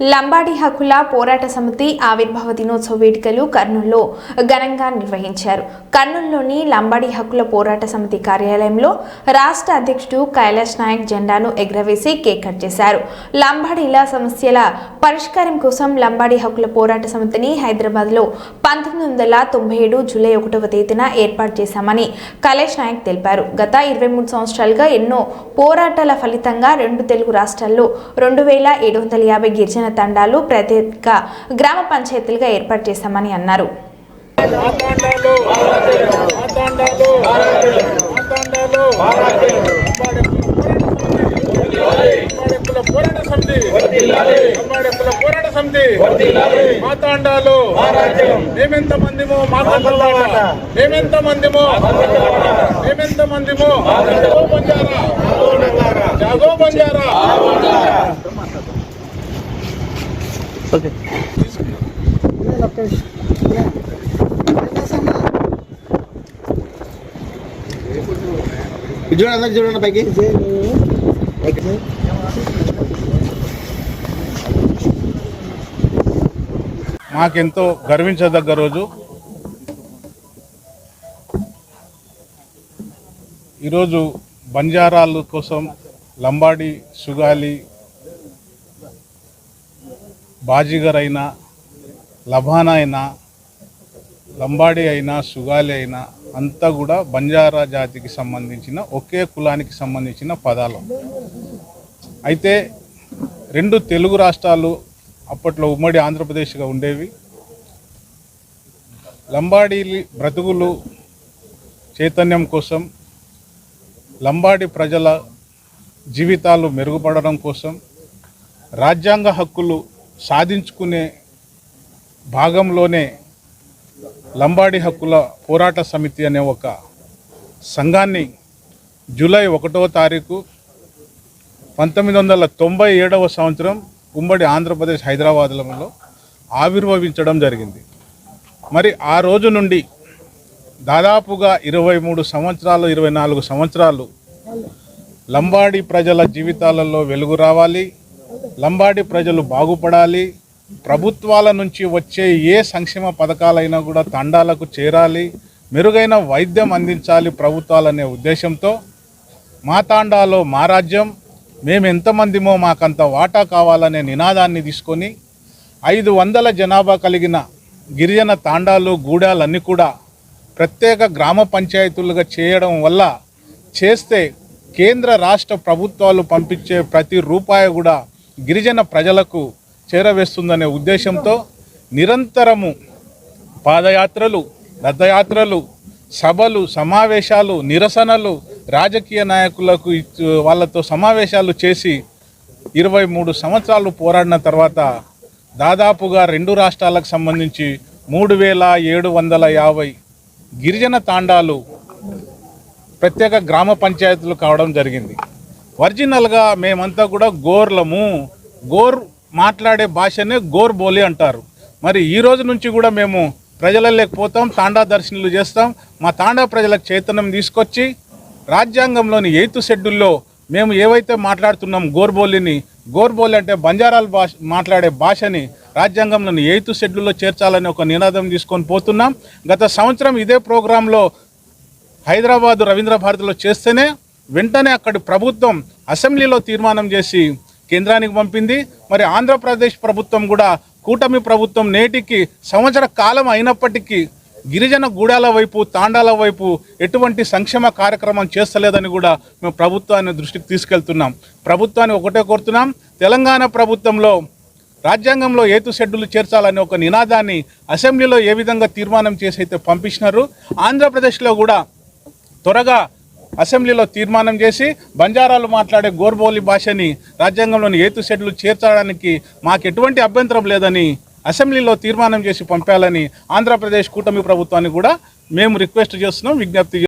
లంబాడి హక్కుల పోరాట సమితి ఆవిర్భావ దినోత్సవ వేడుకలు కర్నూలులో ఘనంగా నిర్వహించారు. కర్నూలులోని లంబాడి హక్కుల పోరాట సమితి కార్యాలయంలో రాష్ట్ర అధ్యక్షుడు కైలాష్ నాయక్ జెండాను ఎగరవేసి కేక్ కట్ చేశారు. లంబాడీల సమస్యల పరిష్కారం కోసం లంబాడి హక్కుల పోరాట సమితిని హైదరాబాద్లో పంతొమ్మిది వందల తొంభై ఏడు జూలై ఒకటవ తేదీన ఏర్పాటు చేశామని కైలాష్ నాయక్ తెలిపారు. గత ఇరవై మూడు సంవత్సరాలుగా ఎన్నో పోరాటాల ఫలితంగా రెండు తెలుగు రాష్ట్రాల్లో రెండు వేల ఏడు వందల యాభై గిరిజన తండాలు ప్రత్యేక గ్రామ పంచాయతీలుగా ఏర్పాటు చేశామని అన్నారు. మాతాండాలు. మాతాండాలు మాతాండాలు. అంబాడెక్కుల పోరాట సమితి అంబాడెక్కుల పోరాట సమితి మాతాండాలు మేమెంత మందిమో మాతాండాల మేమెంత మందిమో మేమెంత మందిమో జాగో బంజారా. జాగో బంజారా. ఇది చూడండి అందరికి చూడండి పైకి. మాకెంతో గర్వించదగ్గ రోజు. ఈరోజు బంజారాల కోసం లంబాడి సుగాలి బాజీగర్ అయినా లబానా అయినా లంబాడి అయినా సుగాలి అయినా అంతా కూడా బంజారా జాతికి సంబంధించిన ఒకే కులానికి సంబంధించిన పదాలు. అయితే రెండు తెలుగు రాష్ట్రాలు అప్పట్లో ఉమ్మడి ఆంధ్రప్రదేశ్గా ఉండేవి. లంబాడీ బ్రతుకులు చైతన్యం కోసం లంబాడి ప్రజల జీవితాలు మెరుగుపడడం కోసం రాజ్యాంగ హక్కులు సాధించుకునే భాగంలోనే లంబాడి హక్కుల పోరాట సమితి అనే ఒక సంఘాన్ని జూలై ఒకటో తారీఖు పంతొమ్మిది వందల తొంభై ఏడవ సంవత్సరం ఉమ్మడి ఆంధ్రప్రదేశ్ హైదరాబాద్లో ఆవిర్భవించడం జరిగింది. మరి ఆ రోజు నుండి దాదాపుగా ఇరవై మూడు సంవత్సరాలు ఇరవై నాలుగు సంవత్సరాలు లంబాడి ప్రజల జీవితాలలో వెలుగు రావాలి. లంబాడి ప్రజలు బాగుపడాలి. ప్రభుత్వాల నుంచి వచ్చే ఏ సంక్షేమ పథకాలైనా కూడా తండాలకు చేరాలి. మెరుగైన వైద్యం అందించాలి ప్రభుత్వాలనే ఉద్దేశంతో మా తాండాలో మా రాజ్యం మేము ఎంతమందిమో మాకంత వాటా కావాలనే నినాదాన్ని తీసుకొని ఐదు వందల జనాభా కలిగిన గిరిజన తాండాలు గూడాలన్నీ కూడా ప్రత్యేక గ్రామ పంచాయతీలుగా చేయడం వల్ల చేస్తే కేంద్ర రాష్ట్ర ప్రభుత్వాలు పంపించే ప్రతి రూపాయి కూడా గిరిజన ప్రజలకు చేరవేస్తుందనే ఉద్దేశంతో నిరంతరము పాదయాత్రలు రథయాత్రలు సభలు సమావేశాలు నిరసనలు రాజకీయ నాయకులకు వాళ్ళతో సమావేశాలు చేసి ఇరవై మూడు సంవత్సరాలు పోరాడిన తర్వాత దాదాపుగా రెండు రాష్ట్రాలకు సంబంధించి మూడు వేల ఏడు వందల యాభై గిరిజన తాండాలు ప్రత్యేక గ్రామ పంచాయతీలు కావడం జరిగింది. ఒరిజినల్గా మేమంతా కూడా గోర్లము. గోర్ మాట్లాడే భాషనే గోర్ బోలి అంటారు. మరి ఈ రోజు నుంచి కూడా మేము ప్రజలలోకి పోతాం తాండా దర్శనలు చేస్తాం. మా తాండా ప్రజలకు చైతన్యం తీసుకొచ్చి రాజ్యాంగంలోని ఎయిత్ షెడ్యూల్లో మేము ఏవైతే మాట్లాడుతున్నాం గోర్బోలిని గోర్బోలి అంటే బంజారాల భాష మాట్లాడే భాషని రాజ్యాంగంలోని ఎయిత్ షెడ్యూల్లో చేర్చాలని ఒక నినాదం తీసుకొని పోతున్నాం. గత సంవత్సరం ఇదే ప్రోగ్రాంలో హైదరాబాదు రవీంద్ర భారతిలో చేస్తేనే వెంటనే అక్కడి ప్రభుత్వం అసెంబ్లీలో తీర్మానం చేసి కేంద్రానికి పంపింది. మరి ఆంధ్రప్రదేశ్ ప్రభుత్వం కూడా కూటమి ప్రభుత్వం నేటికి సంవత్సర కాలం అయినప్పటికీ గిరిజన గూడాల వైపు తాండాల వైపు ఎటువంటి సంక్షేమ కార్యక్రమం చేస్తలేదని కూడా మేము ప్రభుత్వాన్ని దృష్టికి తీసుకెళ్తున్నాం. ప్రభుత్వాన్ని ఒకటే కోరుతున్నాం. తెలంగాణ ప్రభుత్వంలో రాజ్యాంగంలో ఏతు షెడ్యూల్ చేర్చాలనే ఒక నినాదాన్ని అసెంబ్లీలో ఏ విధంగా తీర్మానం చేసి అయితే పంపించినారు. ఆంధ్రప్రదేశ్లో కూడా త్వరగా అసెంబ్లీలో తీర్మానం చేసి బంజారాలు మాట్లాడే గోర్బోలి భాషని రాజ్యాంగంలోని ఏతు షెడ్లు చేర్చడానికి మాకు ఎటువంటి అభ్యంతరం లేదని అసెంబ్లీలో తీర్మానం చేసి పంపాలని ఆంధ్రప్రదేశ్ కూటమి ప్రభుత్వాన్ని కూడా మేము రిక్వెస్ట్ చేస్తున్నాం విజ్ఞప్తి